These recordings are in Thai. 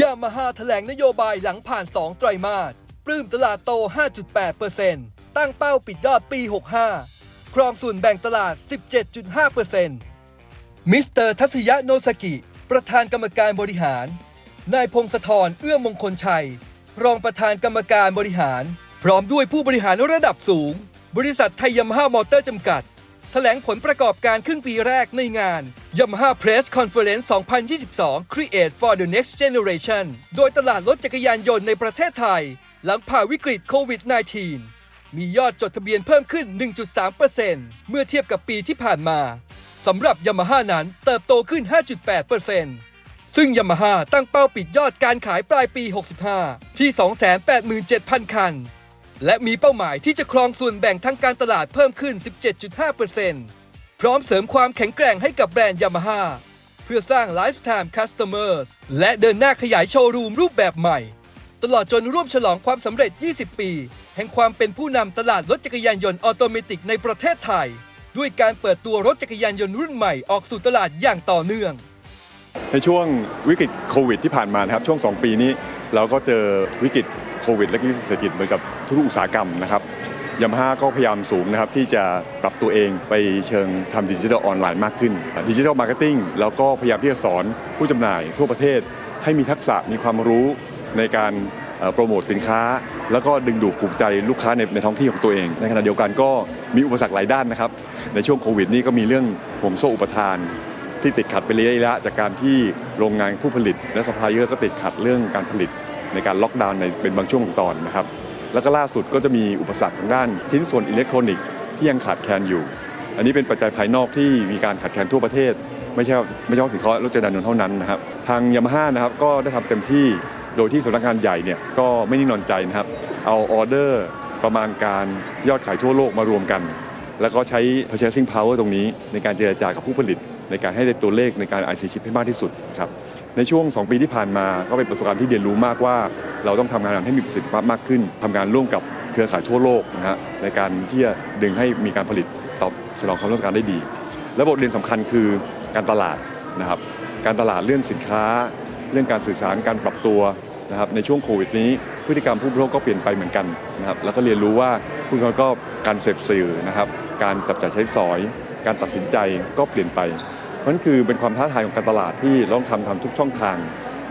ยามาฮ่าแถลงนโยบายหลังผ่าน 2 ไตรมาสปลื้มตลาดโต 5.8%ตั้งเป้าปิดยอดปี 65 ครองส่วนแบ่งตลาด 17.5%มิสเตอร์ทัศยะโนสกิ ประธานกรรมการบริหาร นายพงศธรเอื้อมงคลชัย รองประธานกรรมการบริหาร พร้อมด้วยผู้บริหารระดับสูง บริษัทไทยยามาฮ่ามอเตอร์จำกัด แถลงผลประกอบการครึ่งปีแรกในงาน Yamaha Press Conference 2022 Create for the Next Generation โดยตลาดรถจักรยานยนต์ในประเทศไทย หลังผ่าวิกฤตโควิด -19 มียอดจดทะเบียนเพิ่มขึ้น 1.3%เมื่อเทียบกับปีที่ผ่านมาสำหรับ Yamaha นั้นเติบโตขึ้น 5.8%ซึ่ง Yamaha ตั้งเป้าปิดยอดการขายปลายปี 65 ที่ 287,000 คัน และมีเป้าหมายที่จะครองส่วนแบ่งทางการตลาดเพิ่มขึ้น 17.5% พร้อมเสริมความแข็งแกร่งให้กับแบรนด์ยามาฮ่าเพื่อสร้าง Lifetime Customers และเดินหน้าขยายโชว์รูมรูปแบบใหม่ ตลอดจนร่วมฉลองความสำเร็จ 20 ปี แห่งความเป็นผู้นำตลาดรถจักรยานยนต์ออโตเมติกในประเทศไทย ด้วยการเปิดตัวรถจักรยานยนต์รุ่นใหม่ออกสู่ตลาดอย่างต่อเนื่อง ในช่วงวิกฤตโควิดที่ผ่านมานะครับช่วง 2 ปีนี้เราก็เจอวิกฤตโควิดและวิกฤตเศรษฐกิจเหมือนกับทุกอุตสาหกรรมนะครับ ยามาฮ่าก็พยายามสูงนะครับที่จะปรับตัวเองไปเชิงทำดิจิทัลออนไลน์มากขึ้นดิจิทัลมาร์เก็ตติ้งแล้วก็พยายามที่จะสอนผู้จำหน่ายทั่วประเทศ ให้มีทักษะมีความรู้ในการโปรโมทสินค้า แล้วก็ดึงดูดปลูกใจลูกค้าในในท้องที่ของตัวเอง ในขณะเดียวกันก็มีอุปสรรคหลายด้านนะครับ ในช่วงโควิดนี่ก็มีเรื่องห่วงโซ่อุปทานที่ติดขัดไปเระยๆจากการที่โรงงานผู้ผลิต และสปายเออร์ก็ติดขัดเรื่องการผลิตในการล็อกดาวน์ในเป็นบางช่วงของตอนนะครับ แล้วก็ล่าสุดก็จะมีอุปสรรคทางด้าน ชิ้นส่วนอิเล็กทรอนิกส์ที่ยังขาดแคลนอยู่ อันนี้เป็นปัจจัยภายนอกที่มีการขาดแคลนทั่วประเทศ ไม่ใช่ไม่ใช่ว่าสินค้ารถจักรยานยนต์เท่านั้นนะครับทางยามาฮ่านะครับก็ได้ทำเต็มที่โดยที่สำนักงานใหญ่เนี่ยก็ไม่นิ่งนอนใจนะครับ เอาออเดอร์ประมาณการยอดขายทั่วโลกมารวมกัน แล้วก็ใช้ purchasing power ตรงนี้ในการเจรจากับผู้ผลิต ในการให้ได้ตัวเลขในการ IC chip ให้มากที่สุดครับในช่วง 2 ปีที่ผ่านมาก็เป็นประสบการณ์ที่เรียนรู้มากว่า เราต้องทำงานให้มีประสิทธิภาพมากขึ้นทำงานร่วมกับเครือข่ายทั่วโลกนะฮะในการที่จะดึงให้มีการผลิตตอบสนองความต้องการได้ดี และบทเรียนสำคัญคือการตลาดนะครับการตลาดเรื่องสินค้า เรื่องการสื่อสารการปรับตัวนะครับในช่วงโควิดนี้พฤติกรรมผู้บริโภคก็เปลี่ยนไปเหมือนกันนะครับแล้วก็เรียนรู้ว่าผู้บริโภคก็การเสพสื่อนะครับการจับจ่ายใช้สอย การตัดสินใจก็เปลี่ยนไป นั่นคือเป็นความท้าทายของการตลาดที่ต้องทำทำทุกช่องทาง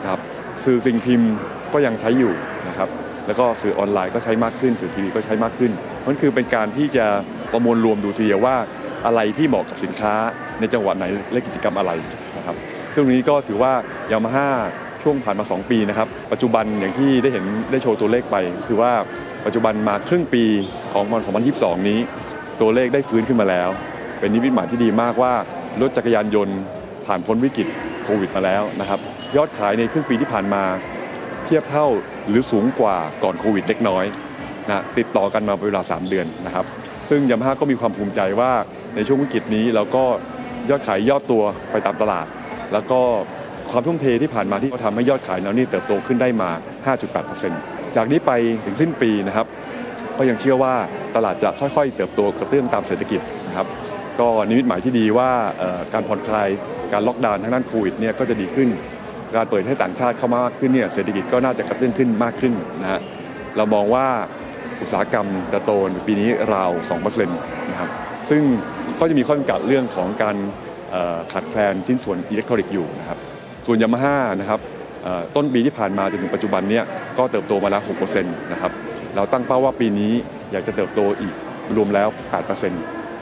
นะครับสื่อสิ่งพิมพ์ก็ยังใช้อยู่นะครับแล้วก็สื่อออนไลน์ก็ใช้มากขึ้น สื่อทีวีก็ใช้มากขึ้นนั่นคือเป็นการที่จะประมวลรวมดูทีเดียวว่าอะไรที่เหมาะกับสินค้าในจังหวะไหนและกิจกรรมอะไรนะครับซึ่งตรงนี้ก็ถือว่ายามาฮ่าช่วงผ่านมา 2 ปีนะครับ ปัจจุบันอย่างที่ได้เห็นได้โชว์ตัวเลขไป คือว่าปัจจุบันมาครึ่งปีของปี2022 นี้ ตัวเลขได้ฟื้นขึ้นมาแล้ว เป็นนิมิตหมายที่ดีมากว่า รถจักรยานยนต์ผ่านพ้นวิกฤตโควิดมาแล้วนะครับ ยอดขายในครึ่งปีที่ผ่านมา เทียบเท่าหรือสูงกว่าก่อนโควิดเล็กน้อยนะติดต่อกันมาเป็นเวลา 3 เดือนนะครับ ซึ่งยามาฮ่าก็มีความภูมิใจว่าในช่วงวิกฤตนี้เราก็ยอดขายยอดตัวไปตามตลาด แล้วก็ความทุ่มเทที่ผ่านมาที่เขาทำให้ยอดขายเรานี่เติบโตขึ้นได้มา 5.8%จากนี้ไปถึงสิ้นปีนะครับ ก็ยังเชื่อว่าตลาดจะค่อยๆ เติบโตกระเตื้องตามเศรษฐกิจนะครับ ก็นิมิตหมายที่ดีว่าการผ่อนคลายการล็อกดาวน์ทางด้านโควิดเนี่ยก็จะดีขึ้น การเปิดให้ต่างชาติเข้ามามากขึ้นเนี่ยเศรษฐกิจก็น่าจะกระเตื้องขึ้นมากขึ้นนะฮะเรามองว่าอุตสาหกรรมจะโตในปีนี้ราว 2%นะครับซึ่งก็จะมีข้อจำกัดเรื่องของการขาดแคลนชิ้นส่วนอิเล็กทรอนิกส์อยู่นะครับส่วนยามาฮ่านะครับต้นปีที่ผ่านมาจนถึงปัจจุบันเนี่ยก็เติบโตมาแล้ว 6%นะครับเราตั้งเป้าว่าปีนี้อยากจะเติบโตอีกรวมแล้ว 8%น